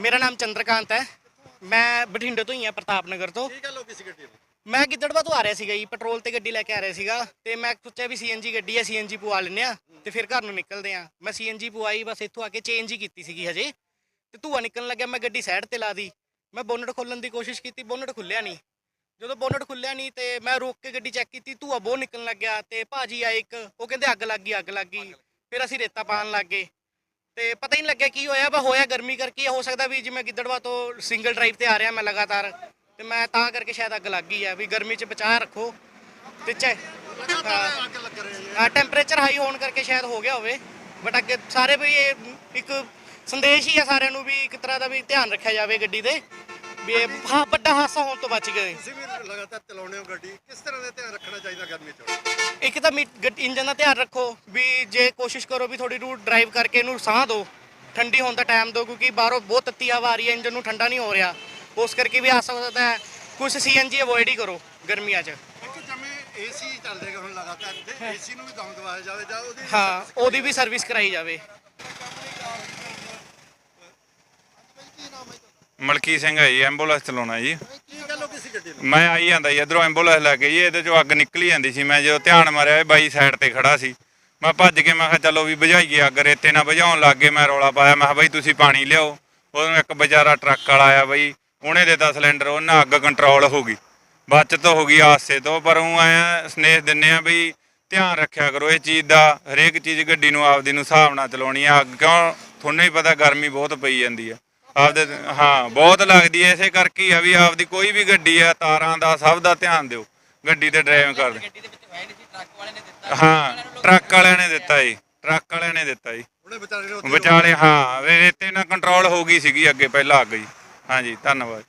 ਮੇਰਾ ਨਾਮ ਚੰਦਰਕਾਂਤ ਹੈ। ਮੈਂ ਬਠਿੰਡੇ ਤੋਂ ਹੀ ਹਾਂ ਪ੍ਰਤਾਪ ਨਗਰ ਤੋਂ। ਕੀ ਗੱਲ ਹੋ ਗਈ ਸੀ ਗੱਡੀ ਨੂੰ ਮੈਂ ਗਿੱਦੜਵਾ ਤੋਂ ਆ ਰਿਹਾ ਸੀਗਾ ਜੀ ਪੈਟਰੋਲ ਤੇ ਗੱਡੀ ਲੈ ਕੇ ਆ ਰਿਹਾ ਸੀਗਾ। ਤੇ ਮੈਂ ਸੋਚਿਆ ਵੀ ਸੀਐਨਜੀ ਗੱਡੀ ਹੈ ਸੀਐਨਜੀ ਪਵਾ ਲੈਂਦੇ ਆ ਤੇ ਫਿਰ ਘਰ ਨੂੰ ਨਿਕਲਦੇ ਆ ਮੈਂ ਸੀਐਨਜੀ ਪਵਾਈ ਬਸ ਇੱਥੋਂ ਆ ਕੇ ਚੇਂਜ ਹੀ ਕੀਤੀ ਸੀਗੀ ਹਜੇ। ਤੇ ਧੂਆ ਨਿਕਲਣ ਲੱਗਿਆ ਮੈਂ ਗੱਡੀ ਸਾਈਡ ਤੇ ਲਾ ਦੀ। ਮੈਂ ਬੋਨਟ ਖੋਲਣ ਦੀ ਕੋਸ਼ਿਸ਼ ਕੀਤੀ ਬੋਨਟ ਖੁੱਲਿਆ ਨਹੀਂ। ਜਦੋਂ ਬੋਨਟ ਖੁੱਲਿਆ ਨਹੀਂ ਤੇ ਮੈਂ ਰੋਕ ਕੇ ਗੱਡੀ ਚੈੱਕ ਕੀਤੀ ਧੂਆ ਬਹੁਤ ਨਿਕਲਣ ਲੱਗਿਆ ਤੇ ਭਾਜੀ ਆਏ ਇੱਕ ਉਹ ਕਹਿੰਦੇ ਅੱਗ ਲੱਗ ਗਈ ਅੱਗ ਲੱਗ ਗਈ। ਫਿਰ ਅਸੀਂ ਰੇਤਾ ਪਾਣ ਲੱਗ ਗਏ। ਤੇ ਪਤਾ ਹੀ ਨਹੀਂ ਲੱਗਿਆ ਕੀ ਹੋਇਆ ਬਾ ਹੋਇਆ ਗਰਮੀ ਕਰਕੇ ਹੋ ਸਕਦਾ ਵੀ ਜਿਵੇਂ ਗਿੱਦੜਵਾ ਤੋਂ ਸਿੰਗਲ ਡਰਾਈਵ ਤੇ ਆ ਰਿਹਾ ਮੈਂ ਲਗਾਤਾਰ, ਤੇ ਮੈਂ ਤਾਂ ਕਰਕੇ ਸ਼ਾਇਦ ਅੱਗ ਲੱਗ ਗਈ ਆ ਵੀ ਗਰਮੀ 'ਚ ਬਚਾ ਰੱਖੋ, ਤੇ ਚੈ ਲਗਾਤਾਰ ਟੈਂਪਰੇਚਰ ਹਾਈ ਹੋਣ ਕਰਕੇ ਸ਼ਾਇਦ ਹੋ ਗਿਆ ਹੋਵੇ ਬਟ ਅੱਗੇ ਸਾਰੇ ਵੀ ਇਹ ਇੱਕ ਸੰਦੇਸ਼ ਹੀ ਆ ਸਾਰਿਆਂ ਨੂੰ ਵੀ ਇੱਕ ਤਰ੍ਹਾਂ ਦਾ ਵੀ ਧਿਆਨ ਰੱਖਿਆ ਜਾਵੇ ਗੱਡੀ ਦੇ ਵੀ ਇਹ ਹਾਂ ਵੱਡਾ ਹਾਦਸਾ ਹੋਣ ਤੋਂ ਬਚ ਗਏ। ਤੁਸੀਂ ਵੀ ਲਗਾਤਾਰ ਚਲਾਉਂਦੇ ਹੋ ਗੱਡੀ, ਕਿਸ ਤਰ੍ਹਾਂ ਦਾ ਧਿਆਨ ਰੱਖਣਾ ਚਾਹੀਦਾ ਗਰਮੀ 'ਚ? ਇੱਕ ਤਾਂ ਇੰਜਨ ਦਾ ਧਿਆਨ ਰੱਖੋ ਵੀ ਜੇ ਕੋਸ਼ਿਸ਼ ਕਰੋ ਵੀ ਥੋੜੀ ਰੂਟ ਡਰਾਈਵ ਕਰਕੇ ਇਹਨੂੰ ਸਾਹ ਦਿਓ। ਠੰਡੀ ਹੋਣ ਦਾ ਟਾਈਮ ਦਿਓ ਕਿਉਂਕਿ ਬਾਹਰੋਂ ਬਹੁਤ ਤੱਤੀ ਹਵਾ ਆ ਰਹੀ ਹੈ ਇੰਜਨ ਨੂੰ ਠੰਡਾ ਨਹੀਂ ਹੋ ਰਿਹਾ। ਉਸ ਕਰਕੇ ਵੀ ਆ ਸਕਦਾ ਹੈ ਕੁਝ ਸੀਐਨਜੀ ਅਵੋਇਡ ਹੀ ਕਰੋ ਗਰਮੀਆਂ 'ਚ। ਇੱਕ ਜਿਵੇਂ ਏਸੀ ਚੱਲਦੇਗਾ ਹੁਣ ਲਗਾਤਾਰ ਤੇ ਏਸੀ ਨੂੰ ਵੀ ਦਮ ਦਵਾਇਆ ਜਾਵੇ ਜਾਂ ਉਹਦੀ ਹਾਂ ਉਹਦੀ ਵੀ ਸਰਵਿਸ ਕਰਾਈ ਜਾਵੇ। ਮਲਕੀ ਸਿੰਘ ਹੈ ਜੀ ਐਂਬੂਲੈਂਸ ਚਲਾਉਣਾ ਜੀ ਕੀ ਗੱਲ ਹੋ ਗਈ ਸੀ ਗੱਡੀ ਨੂੰ ਮੈਂ ਆਈ ਜਾਂਦਾ ਜੀ ਇਧਰੋਂ ਐਂਬੂਲੈਂਸ ਲੈ ਕੇ ਜੀ, ਇਹਦੇ ਚੋਂ ਅੱਗ ਨਿਕਲੀ ਜਾਂਦੀ ਸੀ, ਮੈਂ ਜਦੋਂ ਧਿਆਨ ਮਾਰਿਆ ਇਹ ਬਾਈ ਸਾਈਡ ਤੇ ਖੜਾ ਸੀ। ਮੈਂ ਭੱਜ ਕੇ, ਮੈਂ ਕਿਹਾ ਚਲੋ ਵੀ ਬੁਝਾਈਏ ਅੱਗ, ਰੇਤੇ ਨਾਲ ਬੁਝਾਉਣ ਲੱਗ ਗਏ, ਮੈਂ ਰੌਲਾ ਪਾਇਆ, ਮੈਂ ਕਿਹਾ ਬਾਈ ਤੁਸੀਂ ਪਾਣੀ ਲਿਆਓ। ਉਹਨੂੰ ਇੱਕ ਵਿਚਾਰਾ ਟਰੱਕ ਵਾਲਾ ਆਇਆ ਬਾਈ, ਉਹਨੇ ਦਿੱਤਾ ਸਿਲੰਡਰ ਉਹਨਾਂ ਅੱਗ ਕੰਟਰੋਲ ਹੋ ਗਈ। ਬਚਤ ਹੋ ਗਈ ਹਾਦਸੇ ਤੋਂ, ਪਰ ਉਹ ਆਇਆ ਸਨੇਹ ਦਿੰਨੇ ਆ ਬਈ ਧਿਆਨ ਰੱਖਿਆ ਕਰੋ, ਇਹ ਚੀਜ਼ ਦਾ ਹਰੇਕ ਚੀਜ਼ ਗੱਡੀ ਨੂੰ, ਆਪਦੀ ਨੂੰ ਹਿਸਾਬ ਨਾਲ ਚਲਾਉਣੀ ਆ। ਅੱਗ ਕਿਉਂ? ਤੁਹਾਨੂੰ ਹੀ ਪਤਾ ਗਰਮੀ ਬਹੁਤ ਪਈ ਜਾਂਦੀ ਆ। ਆਪਦੇ ਹਾਂ ਬਹੁਤ ਲੱਗਦੀ ਐ। ਇਸੇ ਕਰਕੇ ਹੀ ਆ ਵੀ ਆਪਦੀ ਕੋਈ ਵੀ ਗੱਡੀ ਆ ਤਾਰਾਂ ਦਾ ਸਭ ਦਾ ਧਿਆਨ ਦਿਓ। ਗੱਡੀ ਤੇ ਡਰਾਈਵਿੰਗ ਕਰਦੇ ਹਾਂ ਟਰੱਕ ਵਾਲਿਆਂ ਨੇ ਦਿੱਤਾ ਜੀ। ਟਰੱਕ ਵਾਲਿਆਂ ਨੇ ਦਿੱਤਾ ਜੀ। ਉਹਨੇ ਵਿਚਾਰੇ ਨੇ ਉੱਥੇ ਵਿਚਾਲੇ ਹਾਂ ਵੀ ਰੇਤੇ ਨਾਲ ਕੰਟਰੋਲ ਹੋ ਗਈ ਸੀਗੀ ਅੱਗੇ ਪਹਿਲਾਂ ਅੱਗ ਜੀ। ਹਾਂਜੀ ਧੰਨਵਾਦ।